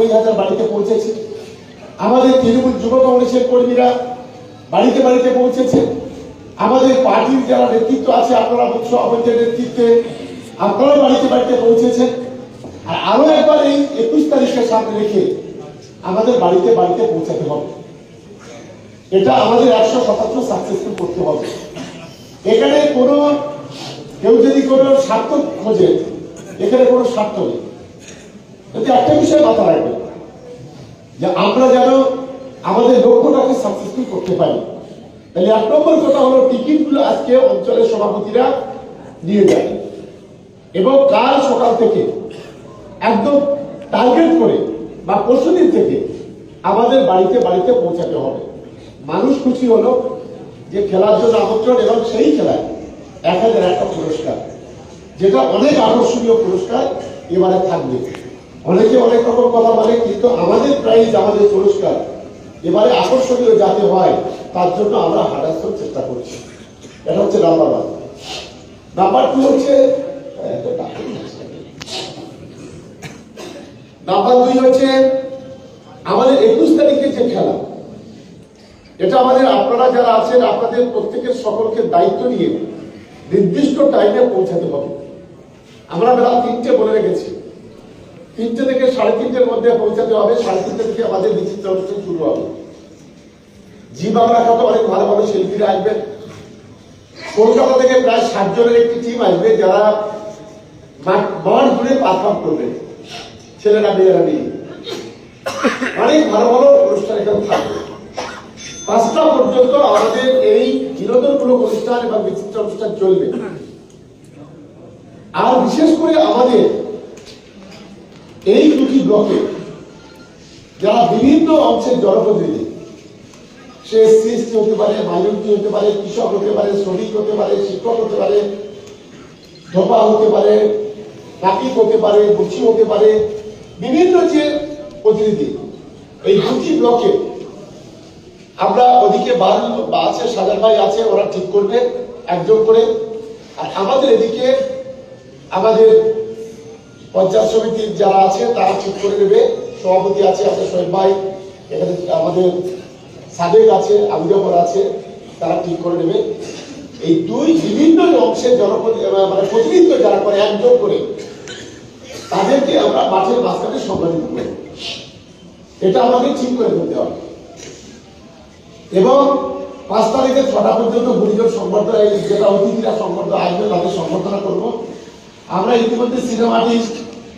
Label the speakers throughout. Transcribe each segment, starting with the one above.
Speaker 1: নব্বই হাজার বাড়িতে পৌঁছেছে। আমাদের তৃণমূল যুব কংগ্রেসের কর্মীরা বাড়িতে বাড়িতে পৌঁছেছে। আমাদের পার্টির যারা নেতৃত্ব আছে, আপনারা মুখ্য সভাপতির নেতৃত্বে আপনারা বাড়িতে বাড়িতে পৌঁছেছেন। আর আরও একবার এই একুশ তারিখের সামনে রেখে আমাদের বাড়িতে বাড়িতে পৌঁছাতে হবে। এটা আমাদের একশো শতাংশ সাকসেসফুল করতে হবে। এখানে কোনো কেউ যদি কোনো স্বার্থ খোঁজে, এখানে কোনো স্বার্থ নেই। যদি একটা বিষয় মাথা রাখবে। যে আমরা যেন আমাদের লক্ষ্যটাকে সাকসেসফুল করতে পারি। তাহলে এক নম্বর কথা হলো, টিকিটগুলো আজকে অঞ্চলের সভাপতিরা নিয়ে যায়। এবং কাল সকাল থেকে, একদম টার্গেট করে বা পরশুদিন থেকে আমাদের বাড়িতে বাড়িতে পৌঁছাতে হবে। মানুষ খুশি হলো যে খেলার জন্য আমন্ত্রণ এবং সেই খেলায় এক হাজার একটা পুরস্কার, যেটা অনেক আকর্ষণীয় পুরস্কার এবারে থাকবে। অনেকে অনেক রকম কথা বলে, কিন্তু আমাদের প্রাইজ আমাদের পুরস্কার। এবারে আকর্ষণীয় যাতে হয়, তার জন্য আমরা হারাস্ত চেষ্টা করছি। এটা হচ্ছে নাম্বার ওয়ান নাম্বার টু হচ্ছে। নাম্বার দুই হচ্ছে, আমাদের একুশ তারিখে যে খেলা, এটা আমাদের আপনারা যারা আছেন, আপনাদের প্রত্যেকের সকলকে দায়িত্ব নিয়ে নির্দিষ্ট টাইমে পৌঁছাতে হবে। আমরা বেলা তিনটে বলে রেখেছি। তিনটে থেকে সাড়ে তিনটের মধ্যে পৌঁছাতে হবে, সাড়ে তিনটে থেকে আমাদের বিচিত্র অনুষ্ঠান শুরু হবে। জি বাংলা খাতে অনেক ভালো ভালো শিল্পীরা আসবেন। কলকাতা থেকে প্রায় ষাট জনের একটি টিম আসবে যারা মাঠ জুড়ে পারফর্ম করবে। ছেলেরা, মেয়েরা নিয়ে। অনেক ভালো ভালো অনুষ্ঠান এখানে থাকবে। পাঁচটা পর্যন্ত আমাদের এই বিনোদনমূলক অনুষ্ঠান এবং বিচিত্র অনুষ্ঠান চলবে। আর বিশেষ করে আমাদের এই দুটি ব্লকে যারা বিভিন্ন অংশের জনপ্রতিনিধি, সে এসটি হতে পারে মাইনরিটি হতে পারে, কৃষক হতে পারে, শ্রমিক হতে পারে, শিক্ষক হতে পারে, ধোপা হতে পারে নাপিক হতে পারে, বুচি হতে পারে, বিভিন্ন যে প্রতিনিধি, এই দুটি ব্লকে আমরা ওদিকে বারুল বা আছে সাজার ভাই আছে, ওরা ঠিক করবে, একজন করে। আর আমাদের এদিকে আমাদের পঞ্চায়েত সমিতির যারা আছে, তারা ঠিক করে নেবে। সভাপতি আছে আমাদের সোহেব ভাই, এখানে আমাদের সাদেক আছে আবিদাপর আছে, তারা ঠিক করে নেবে। এই দুই বিভিন্ন অংশের জনপ্রতি মানে প্রতিনিধিত্ব যারা করে, একজন করে, তাদেরকে আমরা মাঠের মাঝখানে সম্মানিত করব। এটা আমাদের ঠিক করে ফেলতে হবে। এবং পাঁচ তারিখে ছটা পর্যন্ত গুরুজন সংবর্ধনা, এই যেটা অতিথিরা সংবর্ধনা আসবে তাদের সংবর্ধনা করব। আমরা ইতিমধ্যে সিনেমা আর্টিস্ট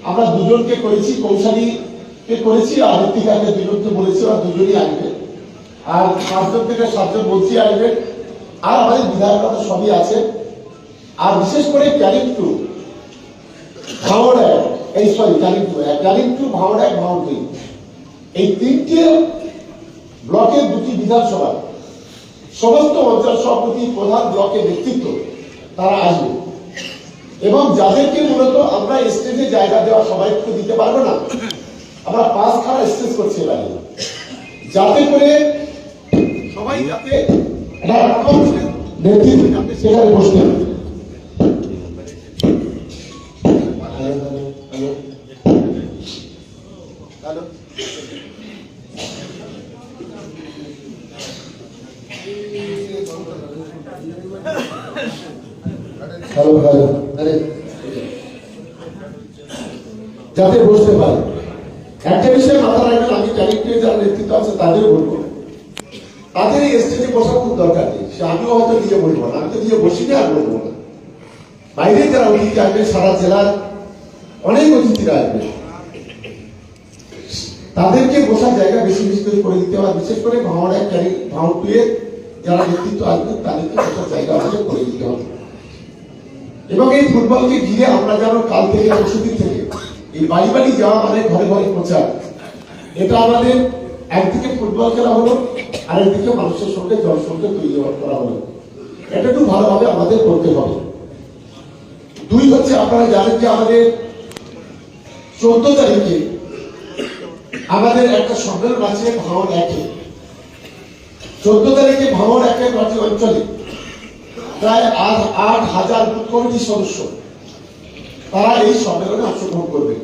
Speaker 1: আমরা দুজনকে করেছি, কৌশালীকে করেছি আর ঋতিকাকে দুজনকে বলেছি, ওরা দুজনই আসবে আর পাঁচজন থেকে সাতজন মন্ত্রী আসবে আর আমাদের বিধায়করা তো সবই আছে। আর বিশেষ করে ক্যারিং টু ভাওড়া এই সরি ক্যারিং টু ক্যারিং টু ভাওড়া ভাওড় এই তিনটে ব্লকের দুটি বিধানসভা। সমস্ত অঞ্চল সভাপতি প্রধান ব্লকের নেতৃত্ব, তারা আসবে। এবং যাদেরকে মূলত আমরা স্টেজে জায়গা দেওয়া সবাইকে দিতে পারব না আমরা পাঁচ খানা স্টেজ করছি এবারে যাতে করে সবাই যাতে রকম নেতৃত্ব সেখানে বসতে পারে। হ্যালো হ্যালো হ্যালো আরে যাতে বসতে পারে। একটা বিষয় মাথা রাখবেন, আমি ক্যারেক্টারে যারা নেতৃত্ব আছে তাদের বলব তাদের এই স্টেজে বসার খুব দরকার নেই। সে আমিও হয়তো নিজে বলব না, আমি তো নিজে বসি না আর বলব না। বাইরে যারা অতিথি আসবে, সারা জেলার অনেক অতিথিরা আসবে। তাদেরকে বসার জায়গা বেশি বেশি করে করে দিতে হবে বিশেষ করে ভাওয়ানায় ক্যারি ভাউটুয়ে যারা নেতৃত্ব আসবে, তাদেরকে বসার জায়গা করে দিতে হবে। এবং এই ফুটবলকে ঘিরে আমরা যেন কাল থেকে পরশুদিন থেকে এই বাড়ি বাড়ি যাওয়া মানে ঘরে ঘরে প্রচার। এটা আমাদের একদিকে ফুটবল খেলা হলো আর একদিকে মানুষের সঙ্গে জনসংখ্যা তৈরি করা হলো। এটা একটু ভালোভাবে আমাদের করতে হবে। দুই হচ্ছে আপনারা জানেন যে আমাদের চোদ্দ তারিখে আমাদের একটা সম্মেলন আছে ভাঙন একে। চোদ্দ তারিখে ভাঙন একে প্রতি অঞ্চলে প্রায় আট আট হাজার বুথ কমিটির সদস্য তারা এই সম্মেলনে অংশগ্রহণ করবে।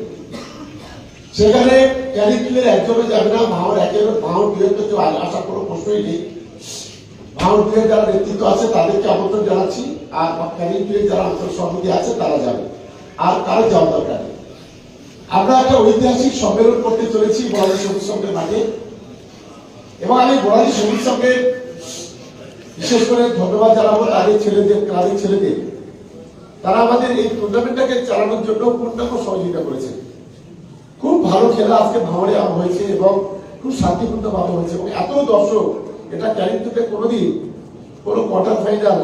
Speaker 1: সেখানে ক্যারিকুলের একজনও যাবে না ভাঙর একের ভাঙর দুয়ের তো কেউ আশা কোনো প্রশ্নই নেই। ভাঙর দুয়ের যারা নেতৃত্ব আছে তাদেরকে আমন্ত্রণ জানাচ্ছি, আর ক্যারিকুলের যারা সমিতি আছে তারা যাবে। আর কারও যাওয়া দরকার নেই। আমরা একটা ঐতিহাসিক সম্মেলন করতে চলেছি বড়ালি সবুজ সঙ্গের মাঠে। এবং আমি বড়ালি সবুজ সঙ্গে বিশেষ করে ধন্যবাদ জানাব তাদের ছেলেদের তাদের ছেলেদের। তারা আমাদের এই টুর্নামেন্টটাকে চালানোর জন্য পূর্ণাঙ্গ সহযোগিতা করেছে। খুব ভালো খেলা আজকে ভাঙড়ে হয়েছে এবং খুব শান্তিপূর্ণ ভাবে হয়েছে এবং এত দর্শক, এটা ক্যারিংটুতে কোনোদিন কোনো কোয়ার্টার ফাইনাল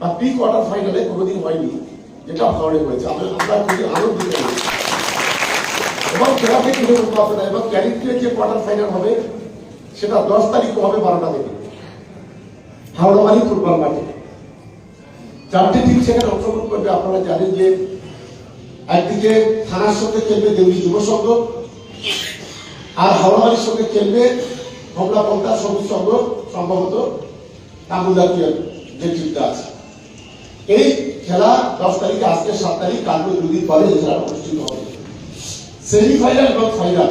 Speaker 1: বা প্রি কোয়ার্টার ফাইনালে কোনোদিন হয়নি, যেটা ভাঙড়ে হয়েছে। আমরা খুবই আনন্দিত এবং হবে না এবং ক্যারিংটুয়ে যে কোয়ার্টার ফাইনাল হবে, সেটা দশ তারিখ হবে বারোটা থেকে। হাওড়াবাড়ি ফুটবল মাঠে। চারটি টিম সেখানে অংশগ্রহণ করবে। আপনারা জানেন যে একদিকে থানার সঙ্গে খেলবে দেউলি যুব সংঘ, আর হাওড়াবাড়ির সঙ্গে খেলবে কমলা পন্থা সবুজ সংঘ, সম্ভবত তামিলনাড়ু যে টিমটা আছে। এই খেলা দশ তারিখে, আজকে সাত তারিখ, কালকে দুদিন পরে খেলা অনুষ্ঠিত হবে। সেমিফাইনাল এবং ফাইনাল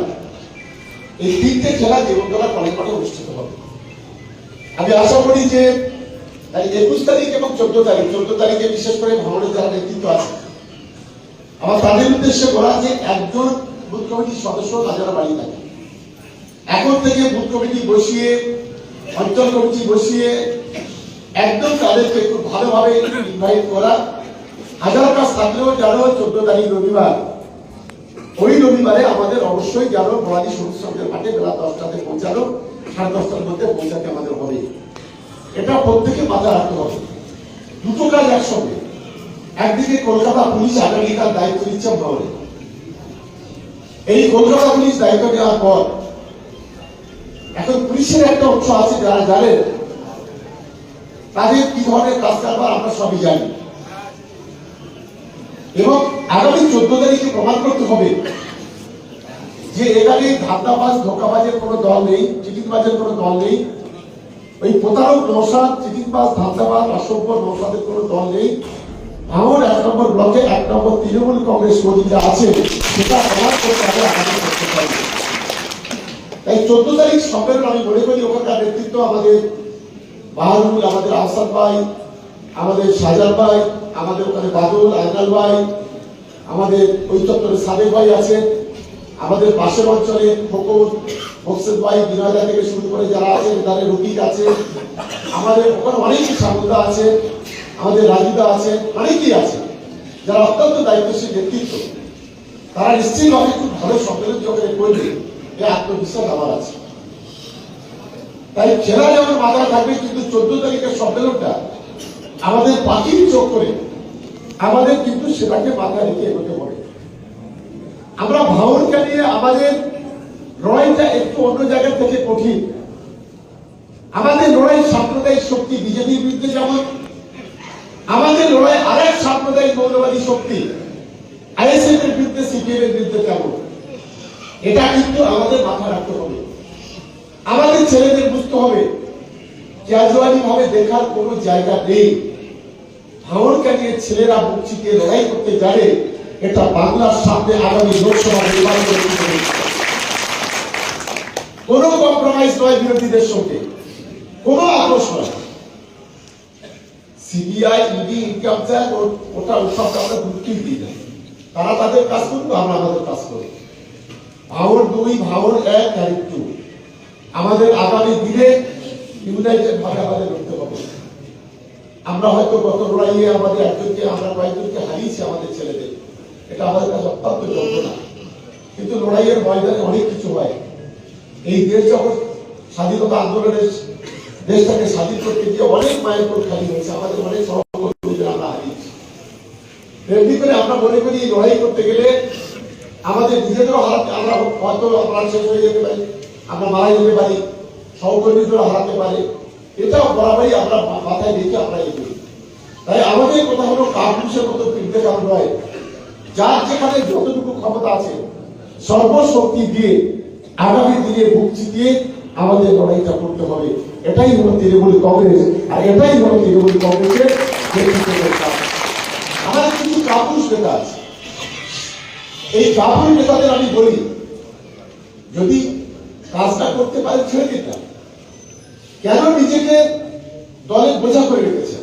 Speaker 1: এই তিনটে খেলা জীবনতলা কলেজ মাঠে অনুষ্ঠিত হবে। আমি আশা করি যে একুশ তারিখ এবং চোদ্দ তারিখ, চোদ্দ তারিখে বিশেষ করে ভ্রমণের যারা নেতৃত্ব আছে, আমার তাদের উদ্দেশ্যে বলা যে একজন বুথ কমিটির সদস্য তাদের বাড়ি থাকে। এখন থেকে বুথ কমিটি বসিয়ে, অঞ্চল কমিটি বসিয়ে একদম তাদেরকে খুব ভালোভাবে ইনভাইট করা। হাজার কাজ থাকলেও যেন চোদ্দ তারিখ রবিবার, ওই রবিবারে আমাদের অবশ্যই যেন বড়ালি সবুজ মাঠে বেলা দশটাতে পৌঁছানো। সাড়ে দশটার মধ্যে পৌঁছাতে আমাদের হবে এটা প্রত্যেকে মাথায় রাখতে হবে। দুটো কাজ একসঙ্গে। একদিকে কলকাতা পুলিশ আগামীকাল দায়িত্ব নিচ্ছে ভাবনে। এই কলকাতা পুলিশ দায়িত্ব নেওয়ার পর এখন পুলিশের একটা অংশ আছে যারা জানেন, তাদের কি ধরনের কাজ কারবার আমরা সবই জানি। এবং আগামী চোদ্দ তারিখে প্রমাণ করতে হবে যে এখানে ধান্দাবাজ, ধোকাবাজের কোনো দল নেই, চিটিংবাজের কোনো দল নেই। ওই প্রতারক, নৌসাদ, চিটিংবাজ, ধান্দাবাজ অসভ্য নৌসাদের কোনো দল নেই। ভাঙর এক নম্বর ব্লকে, এক নম্বর তৃণমূল কংগ্রেস কর্মীরা আছে, সেটা প্রমাণ করতে পারবে তাই চোদ্দ তারিখ সম্মেলন, আমি মনে করি ওখানকার নেতৃত্ব আমাদের বাহারুল আমাদের আহসান ভাই, আমাদের সাজার ভাই, আমাদের ওখানে বাদল আইনাল ভাই, আমাদের ওই চত্বরে সাদেক ভাই আছেন। আমাদের পাশের অঞ্চলে ফকুর হোসেন ভাই বিনয়দা থেকে শুরু করে যারা আছেন তাদের রুকিক আছে, আমাদের ওখানে অনেকেই সামুদা আছে, আমাদের রাজুদা আছে, অনেকেই আছে, যারা অত্যন্ত দায়িত্বশীল নেতৃত্ব তারা নিশ্চিত হবে খুব ভালো সম্মেলন যখন করবে এই আত্মবিশ্বাস আমার আছে। তাই খেলা যেমন মাথায় থাকবে, কিন্তু চোদ্দ তারিখের সম্মেলনটা আমাদের পাখির চোখ করে, আমাদের কিন্তু সেটাকে মাথায় রেখে এগোতে হবে। আমরা ভাঙনকে নিয়ে আমাদের লড়াইটা একটু অন্য জায়গা থেকে কঠিন। আমাদের লড়াই সাম্প্রদায়িক শক্তি, বিজেপির বিরুদ্ধে যেমন। আমাদের লড়াই আরেক সাম্প্রদায়িক মৌলবাদী শক্তি আইএসএফ এর বিরুদ্ধে সিপিএম এর বিরুদ্ধে কেমন এটা কিন্তু আমাদের মাথায় রাখতে হবে। আমাদের ছেলেদের বুঝতে হবে ক্যাজুয়ালি ভাবে দেখার কোনো জায়গা নেই। ভাঙনকে নিয়ে ছেলেরা বুক লড়াই করতে জানে এটা বাংলার সামনে আগামী লোকসভা নির্বাচনের পিছনে। কোনো কম্প্রোমাইজ নয় বিরোধীদের সঙ্গে। কোনো আপোষ নয়। সিবিআই ইডি ইনকাম ওটা ওসব আমরা দিই না তারা তাদের কাজ করব আমরা আমাদের কাজ করব ভাওর দুই, ভাওর এক তারিখ টু আমাদের আগামী দিনে ইউনাইটেড ভাবে লড়তে আমরা হয়তো গত লড়াইয়ে আমাদের একজনকে, আমরা কয়েকজনকে হারিয়েছি আমাদের ছেলেদের। এটা আমাদের অত্যন্ত যন্ত্রণা। কিন্তু লড়াইয়ের ময়দানে অনেক কিছু হয়। এই দেশ যখন স্বাধীনতা আন্দোলনের দেশটাকে স্বাধীন করতে গিয়ে অনেক মায়ের কোট খালি হয়েছে, আমাদের অনেক আমরা মনে করি লড়াই করতে গেলে আমাদের নিজেদেরও হারাতে আমরা হয়তো প্রাণ শেষ হয়ে যেতে পারি, আমরা মারা যেতে পারি, সহকর্মীদেরও হারাতে পারে। এটাও বরাবরই আমরা মাথায় রেখে আমরা এগোই তাই আমাদের কথা হলো কাপুরুষের মতো ফিরতে কারণ নয়। যার যেখানে যতটুকু ক্ষমতা আছে, সর্বশক্তি দিয়ে আগামী দিনে বুক চিতিয়ে আমাদের লড়াইটা করতে হবে। এটাই হলো তৃণমূল কংগ্রেস, আর এটাই হলো তৃণমূল কংগ্রেসের আমাদের কিছু কাপুরুষ নেতা আছে। এই কাপুরুষ নেতাদের আমি বলি, যদি কাজটা করতে পারে ছেড়ে দিতাম কেন নিজেকে দলের বোঝা করে রেখেছে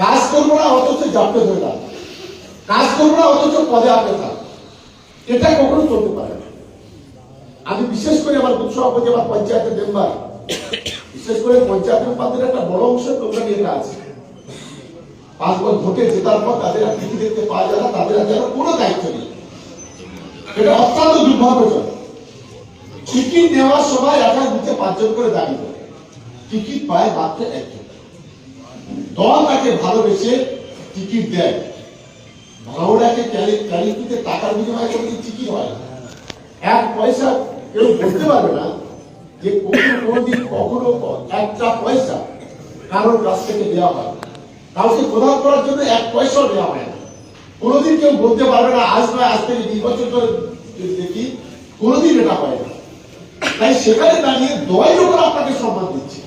Speaker 1: কাজ করব না, অথচ জাপতে ধরে থাক কাজ করব না, অথচ পদে আপে থাক এটা কখনো চলতে পারে না। আমি বিশেষ করে আমার বুথ সভাপতি, আমার পঞ্চায়েতের মেম্বার বিশেষ করে পঞ্চায়েত মেম্বারদের একটা বড় অংশ তোমরা নিয়ে আছে বছর ভোটে জেতার পর তাদের আর টিকি দেখতে পাওয়া যায় না, তাদের আর যেন কোনো দায়িত্ব নেই। এটা অত্যন্ত দুর্ভাগ্যজনক। টিকিট নেওয়ার সময় একা বুথে পাঁচজন করে দাঁড়িয়ে পড়ে। টিকিট পায় মাত্র একজন। দল তাকে ভালোবেসে টিকিট দেয়। টিকিট হয়? এক পয়সা কেউ বলতে পারবে না যে কোনোদিন, কখনো একটা পয়সা কারোর কাছ থেকে দেওয়া হয় কাউকে করার জন্য এক পয়সাও দেওয়া হয় না। কোনোদিন কেউ বলতে পারবে না, আজ নয়, আজ থেকে দুই বছর ধরে দেখি, কোনোদিন এটা হয় না। তাই সেখানে দাঁড়িয়ে দয় যখন আপনাকে সম্মান দিচ্ছে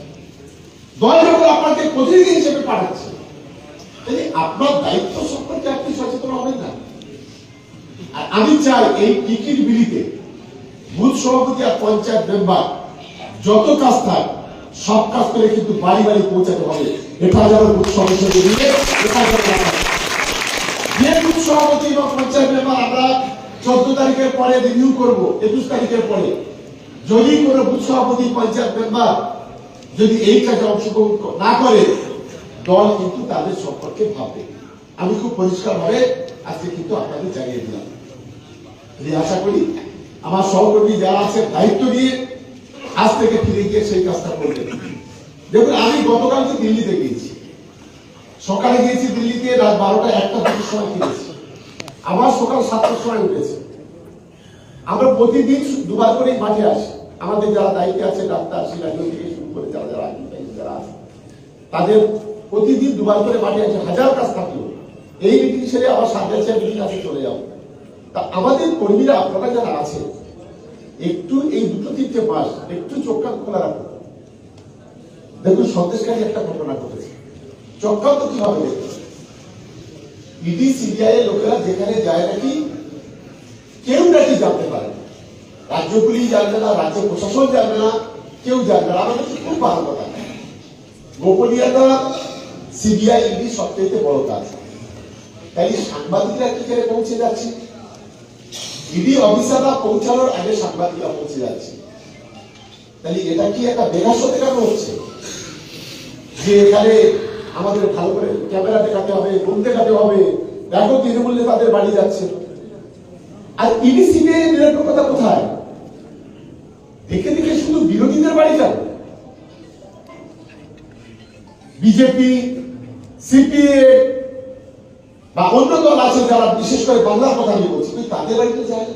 Speaker 1: দয় যখন আপনাকে প্রতিনিধি হিসেবে পাঠাচ্ছে আপনার দায়িত্ব সম্পর্কে আপনি সচেতন হবেন না আর আমি চাই এই টিকিট বিলিতে বুথ সভাপতি আর পঞ্চায়েত মেম্বার যত কাজ থাক, সব কাজ করে কিন্তু বাড়ি বাড়ি পৌঁছাতে হবে। এটা যেন বুথ সদস্যকে দিয়ে এটা যেন যে বুথ সভাপতি এবং পঞ্চায়েত মেম্বার আমরা চোদ্দ তারিখের পরে রিভিউ করব, একুশ তারিখের পরে। যদি কোনো বুথ সভাপতি, পঞ্চায়েত মেম্বার যদি এই কাজে অংশগ্রহণ না করে, দল কিন্তু তাদের সম্পর্কে ভাববে। আমি খুব পরিষ্কার ভাবে আজকে কিন্তু আপনাদের জানিয়ে দিলাম। আমি আশা করি আমার সহকর্মী যারা আছে, দায়িত্ব নিয়ে আজ থেকে ফিরে গিয়ে সেই কাজটা করবেন। দেখুন, আমি গতকালকে দিল্লিতে গিয়েছি। সকালে গিয়েছি দিল্লিতে, রাত বারোটা একটা দুটোর সময় ফিরেছি। আবার সকাল সাতটার সময় উঠেছে। আমরা প্রতিদিন দুবার করেই মাঠে আসি। আমাদের যারা দায়িত্বে আছে, ডাক্তার সিরাজুল থেকে শুরু করে যারা যারা যারা আছে, তাদের প্রতিদিন দুবার করে মাঠে আছে হাজার কাজ থাকল। এই মিটিং সেরে আবার সামনে মিটিং আছে চলে যাব। তা আমাদের কর্মীরা, আপনারা যারা আছে একটু এই দুটো তিনটে মাস একটু চোখ কান খোলা রাখুন। দেখুন সন্দেশকারী একটা ঘটনা ঘটেছে। চক্রান্ত কীভাবে ইডি, সিবিআই এর লোকেরা যেখানে যায় নাকি, কেউ নাকি জানতে পারে। রাজ্য পুলিশ জানবে না, রাজ্য প্রশাসন জানবে না, কেউ জানবে না। আমাদের খুব ভালো কথা। গোপনীয়তা, সিবিআই, ইডি সবচেয়ে বড় কাজ। তাই সাংবাদিকরা কি করে পৌঁছে যাচ্ছে? ইডি অফিসাররা পৌঁছানোর আগে সাংবাদিকরা পৌঁছে যাচ্ছে। তাহলে এটা কি একটা বেগাস দেখানো হচ্ছে যে এখানে আমাদের ভালো করে ক্যামেরা দেখাতে হবে, রুম দেখাতে হবে, দেখো তৃণমূলে তাদের বাড়ি যাচ্ছে। আর ইডি, সিবিআই নিরপেক্ষতা কোথায়? দেখে দেখে শুধু বিরোধীদের বাড়ি যাবে। বিজেপি সিপিএ বা অন্য দল আছে যারা বিশেষ করে বাংলার কথা নিয়ে বলছি, কিন্তু তাদের বাড়িতে যায়।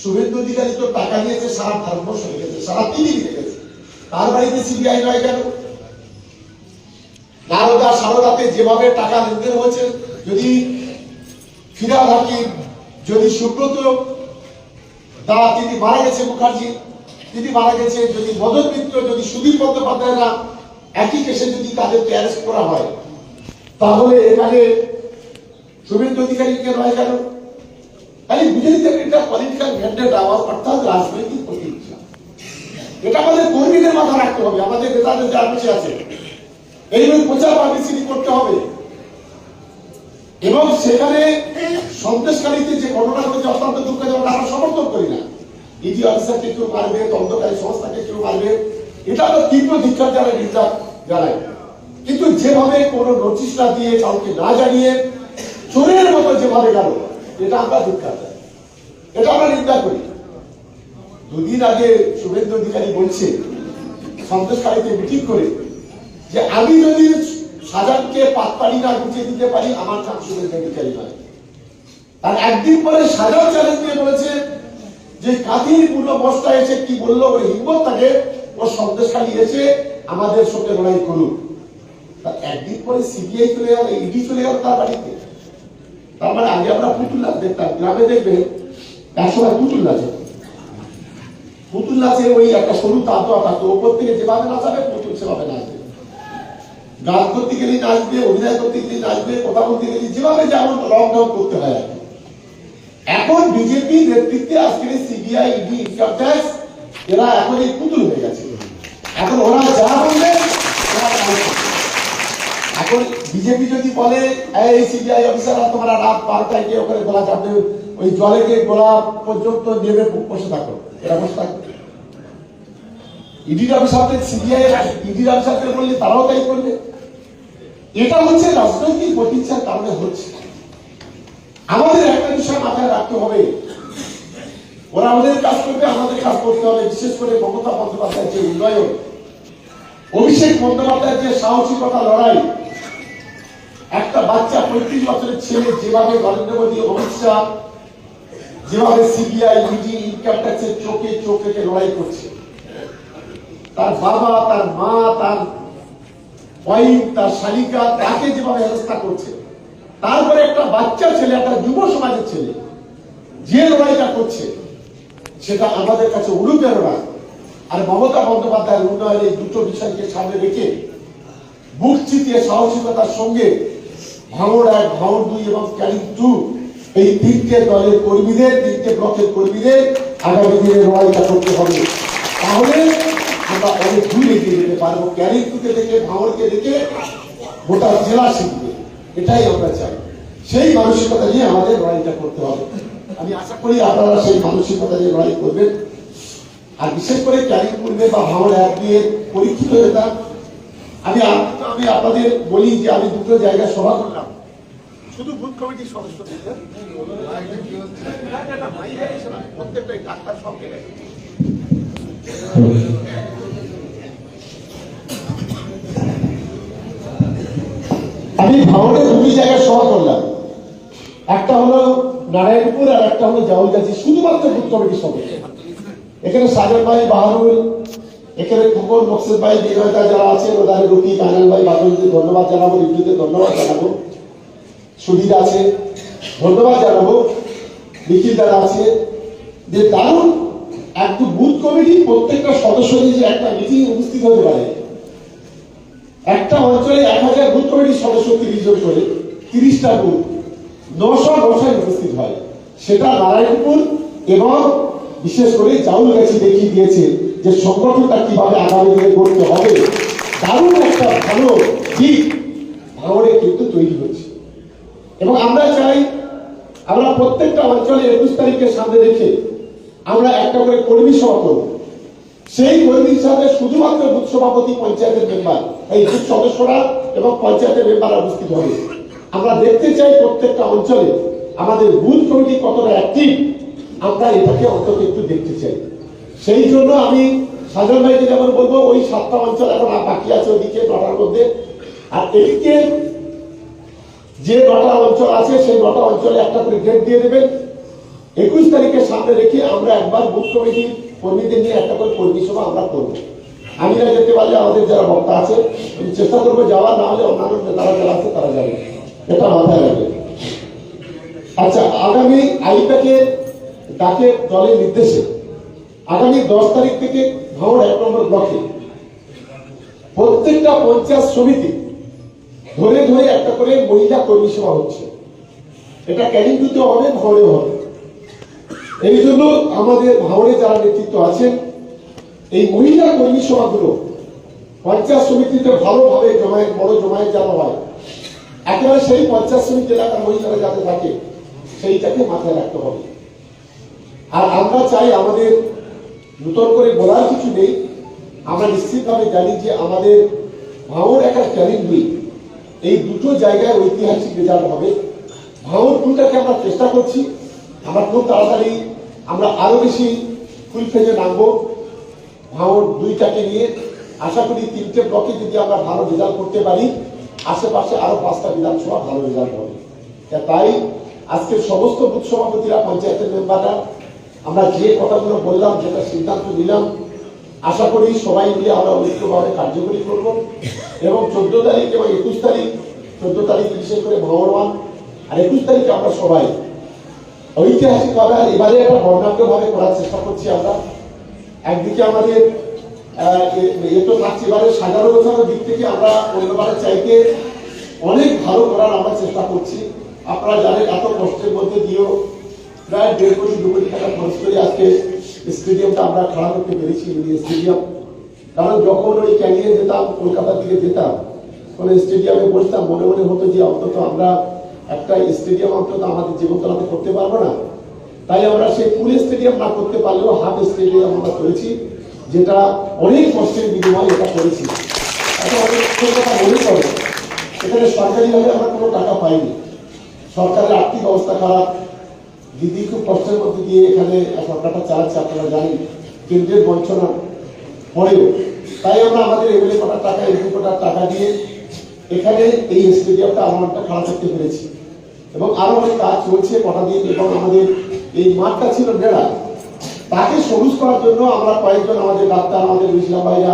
Speaker 1: শুভেন্দু অধিকারী তো টাকা নিয়েছে সারা ভারতবর্ষ রেখেছে সারা পৃথিবী রেখেছে তার বাড়িতে সিবিআই নয় কেন নারদা, সারদাতে যেভাবে টাকা লেনদেন হয়েছে, যদি ফিরাদ হাকিম, যদি সুব্রত দা, তিনি মারা গেছে মুখার্জি, তিনি মারা গেছে, যদি মদন মিত্র, যদি সুদীপ বন্দ্যোপাধ্যায়রা একই কেসে যদি তাদেরকে অ্যারেস্ট করা হয়, তাহলে এখানে শুভেন্দু অধিকারীকে রয়ে কেন তাই বিজেপিতে একটা পলিটিক্যাল ম্যান্ডেট আওয়াজ অর্থাৎ রাজনৈতিক প্রতিষ্ঠা এটা আমাদের কর্মীদের মাথা রাখতে হবে, আমাদের নেতাদের যার বেঁচে আছে। এইভাবে প্রচার পাবলিসিটি করতে হবে। এবং সেখানে সন্দেশকারীতে যে ঘটনা ঘটেছে, অত্যন্ত দুঃখজনক, আমরা সমর্থন করি না। ইডি অফিসারকে কেউ মারবে, তদন্তকারী সংস্থাকে কেউ মারবে, এটা তো তীব্র ধিক্ষার যারা নিন্দা জানায় কিন্তু যেভাবে কোনো নোটিশ না দিয়ে কাউকে না জানিয়ে চোরের মতো যেভাবে গেল, এটা আমরা জানাই। এটা আমরা নিন্দা করি। দুদিন আগে শুভেন্দু অধিকারী বলছে সন্দেশকারীতে মিটিং করে যে আমি যদি সাজানকে পাতপাড়ি না গুছিয়ে দিতে পারি, আমার নাম শুভেন্দু অধিকারী নয়। তার একদিন পরে সাজান চ্যালেঞ্জ দিয়ে বলেছে যে কাদির পূর্ণ বস্তা এসে কি বলল ওই হিম্মত তাকে ও সন্দেশখালী এসে আমাদের সঙ্গে লড়াই করুক। একদিন পরে সিবিআই চলে গেল ইডি চলে গেল তার বাড়িতে। তার আগে আমরা পুতুল দেখতাম, গ্রামে দেখবেন একসময় পুতুল নাচ। পুতুল নাচে ওই একটা সরু তাঁত থাকতো ওপর থেকে যেভাবে নাচাবে, পুতুল সেভাবে নাচবে গান করতে গেলে নাচবে, অভিনয় করতে গেলে নাচবে, কথা বলতে গেলে যেভাবে যেমন লকডাউন করতে হয় আর এখন বিজেপি নেতৃত্বে আজকের সিবিআই, ইডি, ইনকাম ট্যাক্স, এরা এখন এই পুতুল হয়ে গেছে এখন ওরা যা বলবে। এখন বিজেপি যদি বলে, এই সিবিআই অফিসাররা, তোমরা রাত বারোটায় গিয়ে ওখানে গোলা চাপবে, ওই জলে গিয়ে গোলা পর্যন্ত নেমে বসে থাকো। এরা বসে থাকবে। ইডির অফিসারদের, সিবিআই ইডির অফিসারদের বললে তারাও তাই করবে। এটা হচ্ছে রাজনৈতিক প্রতিচ্ছার কারণে হচ্ছে। আমাদের একটা বিষয় মাথায় রাখতে হবে। ওরা আমাদের কাজ করবে, আমাদের কাজ করতে হবে। বিশেষ করে মমতা বন্দ্যোপাধ্যায়ের যে উন্নয়ন, অভিষেক বন্দ্যোপাধ্যায়ের যে সাহসিকতা লড়াই একটা বাচ্চা পঁয়ত্রিশ বছরের ছেলে যেভাবে নরেন্দ্র মোদী, অমিত শাহ, যেভাবে সিবিআই, ইডি, ইনকাম ট্যাক্সের চোখে চোখ লড়াই করছে, তার বাবা, তার মা, তার তার শালিকা, তাকে যেভাবে হেনস্থা করছে, তারপরে একটা বাচ্চা ছেলে, একটা যুব সমাজের ছেলে, যে লড়াইটা করছে, সেটা আমাদের কাছে অনুপ্রেরণা। আর মমতা বন্দ্যোপাধ্যায়ের উন্নয়নের এই দুটো বিষয়কে সামনে রেখে বুক চিতিয়ে সাহসিকতার সঙ্গে ভাঙড় এক ভাঙড় দুই এবং ক্যানিং টু। এই তিনটে দলের কর্মীদের, তিনটে ব্লকের কর্মীদের আগামী দিনে লড়াইটা করতে হবে। তাহলে আমরা অনেক দূর এগিয়ে যেতে পারব। ক্যানিং টুকে দেখে ভাঙড়কে দেখে গোটা জেলা শিখবে। এটাই আমরা চাই। সেই মানসিকতা নিয়ে আমাদের লড়াইটা করতে হবে। আমি আশা করি আপনারা সেই মানসিকতা নিয়ে লড়াই করবেন। আর বিশেষ করে ক্যারিং পূর্বে বা ভাঙড় এক দিয়ে পরীক্ষিত হতাম আমি আমি আপনাদের বলি যে আমি দুটো জায়গায় সভা করলাম শুধু বুথ কমিটির সদস্য ছিলেন। প্রত্যেকটা ডাক্তার সঙ্গে আমি ভাঙড়ে দুটি জায়গায় সভা করলাম। একটা হলো নারায়ণপুর আর একটা হলো জাউলগাছি শুধুমাত্র বুথ কমিটির সদস্য এখানে সাগর ভাই বাহারুল এখানে খোকন মকসেদ ভাই বিনয়তা যারা আছেন ওদের রুটি কানাল ভাই বাদলকে ধন্যবাদ জানাব রিপুকে ধন্যবাদ জানাব। সুধীর আছে। ধন্যবাদ জানাব। নিখিল যারা আছে যে দারুণ একটু বুথ কমিটি, প্রত্যেকটা সদস্য নিয়ে যে একটা মিটিং উপস্থিত হতে পারে। একটা অঞ্চলে এক হাজার বুথ কমিটির সদস্য তিরিশ জন করে, তিরিশটা বুথ। নশো নশায় উপস্থিত হয়। সেটা নারায়ণপুর এবং বিশেষ করে জাউল গাছি দেখিয়ে দিয়েছে যে সংগঠনটা কীভাবে আগামী দিনে করতে হবে। দারুণ একটা ভালো দিক ভাঙড়ে কিন্তু তৈরি হচ্ছে। এবং আমরা চাই আমরা প্রত্যেকটা অঞ্চলে একুশ তারিখের সামনে রেখে আমরা একটা করে কর্মী সভা করব। সেই কর্মী হিসাবে শুধুমাত্র বুথ সভাপতি, পঞ্চায়েতের মেম্বার, এই বুথ সদস্যরা এবং পঞ্চায়েতের মেম্বাররা উপস্থিত হবে। আমরা দেখতে চাই প্রত্যেকটা অঞ্চলে আমাদের বুথ কমিটি কতটা অ্যাক্টিভ আমরা এটাকে অন্তত একটু দেখতে চাই। সেই জন্য আমি সাধারণ ভাইকে যেমন বলব, ওই সাতটা অঞ্চল এখন বাকি আছে ওদিকে নটার মধ্যে। আর এদিকে যে নটা অঞ্চল আছে, সেই নটা অঞ্চলে একটা করে ডেট দিয়ে দেবেন। একুশ তারিখের সামনে রেখে আমরা একবার বুথ কমিটির কর্মীদের নিয়ে একটা করে কর্মী সভা আমরা করব। আমি না যেতে পারলে আমাদের যারা বক্তা আছে, আমি চেষ্টা করব যাওয়ার না হলে অন্যান্য নেতারা যারা আছে, তারা যাবে। এটা মাথায় রাখবে। আচ্ছা আগামী আইপ্যাকের ডাকে দলের নির্দেশে, আগামী দশ তারিখ থেকে ভাঙড় এক নম্বর ব্লকে প্রত্যেকটা পঞ্চায়েত সমিতি ধরে ধরে একটা করে মহিলা কর্মী সভা হচ্ছে। এটা ক্যানিংটুতেও হবে ভাঙড়েও হবে। এই জন্য আমাদের ভাঙড়ে যারা নেতৃত্ব আছেন, এই মহিলা কর্মী সভাগুলো পঞ্চায়েত সমিতিতে ভালোভাবে জমায়েত, বড় জমায়েত যেন হয়, একেবারে সেই পঞ্চায়েত সমিতি এলাকার মহিলারা যাতে থাকে, সেইটাকে মাথায় রাখতে হবে। আর আমরা চাই আমাদের, নূতন করে বলার কিছু নেই, আমরা নিশ্চিতভাবে জানি যে আমাদের ভাঙর একটা চ্যালেঞ্জ দুই এই দুটো জায়গায় ঐতিহাসিক রেজাল্ট হবে। ভাঙর টুটাকে আমরা চেষ্টা করছি। আমরা খুব তাড়াতাড়ি আমরা আরও বেশি ফুল ফেজে নামবো। ভাঙর দুইটাকে নিয়ে আশা করি তিনটে ব্লকে যদি আমরা ভালো রেজাল্ট করতে পারি, আশেপাশে আরও পাঁচটা বিধানসভা ভালো রেজাল্ট হবে। তাই আজকের সমস্ত বুথ সভাপতিরা, পঞ্চায়েতের মেম্বাররা আমরা যে কথাগুলো বললাম, যেটা সিদ্ধান্ত নিলাম আশা করি সবাই মিলে আমরা ঐক্যভাবে কার্যকরী করব। এবং চোদ্দ তারিখ এবং একুশ তারিখ, চোদ্দ তারিখ বিশেষ করে ভগবান, আর একুশ তারিখে আমরা সবাই ঐতিহাসিক ভাবে আর এবারে একটা বর্ণাঢ্য ভাবে করার চেষ্টা করছি আমরা। একদিকে আমাদের এ তো থাকছে এবারে সাজানো গোছানোর দিক থেকে আমরা অন্যবারের চাইতে অনেক ভালো করার আমরা চেষ্টা করছি। আপনারা জানেন, এত কষ্টের মধ্যে দিয়েও প্রায় দেড় কোটি, দু কোটি টাকা খরচ করে আজকে স্টেডিয়ামটা আমরা খাড়া করতে পেরেছি, মিনি স্টেডিয়াম। কারণ যখন ওই ক্যানিয়ে যেতাম, কলকাতার দিকে যেতাম ওখানে স্টেডিয়ামে বসতাম, মনে মনে হতো যে অন্তত আমরা একটা স্টেডিয়াম, অন্তত আমাদের জীবনতলাতে করতে পারব না। তাই আমরা সেই ফুল স্টেডিয়াম না করতে পারলেও হাফ স্টেডিয়াম আমরা করেছি, যেটা অনেক কষ্টের বিনিময়ে এটা করেছি। অনেক কথা মনে এখানে সরকারিভাবে আমরা কোনো টাকা পাইনি। সরকারের আর্থিক অবস্থা খারাপ দিদি খুব কষ্টের মধ্যে দিয়ে এখানে সরকারটা চালাচ্ছে, আপনারা জানেন, কেন্দ্রের বঞ্চনা পরেও। তাই আমরা আমাদের এমএলএ কোটার টাকা, এমপি কোটার টাকা দিয়ে এখানে এই স্টেডিয়ামটা আমারটা খারাপ করতে পেরেছি। এবং আরও অনেক কাজ চলছে কটা দিন, এবং আমাদের এই মাঠটা ছিল বেড়া তাকে সবুজ করার জন্য আমরা কয়েকজন আমাদের ডাক্তার, আমাদের ইসলাম ভাইরা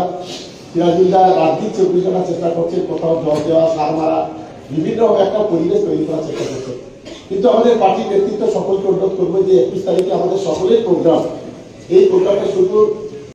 Speaker 1: সিরাজুল্লাহ দিন চব্বিশ ঘণ্টা চেষ্টা করছে কোথাও জল দেওয়া, সার মারা, বিভিন্ন একটা পরিবেশ তৈরি করার চেষ্টা করছে কিন্তু আমাদের পার্টির নেতৃত্ব সকলকে অনুরোধ করব যে একুশ তারিখে আমাদের সকলের প্রোগ্রাম এই প্রোগ্রামটা শুধু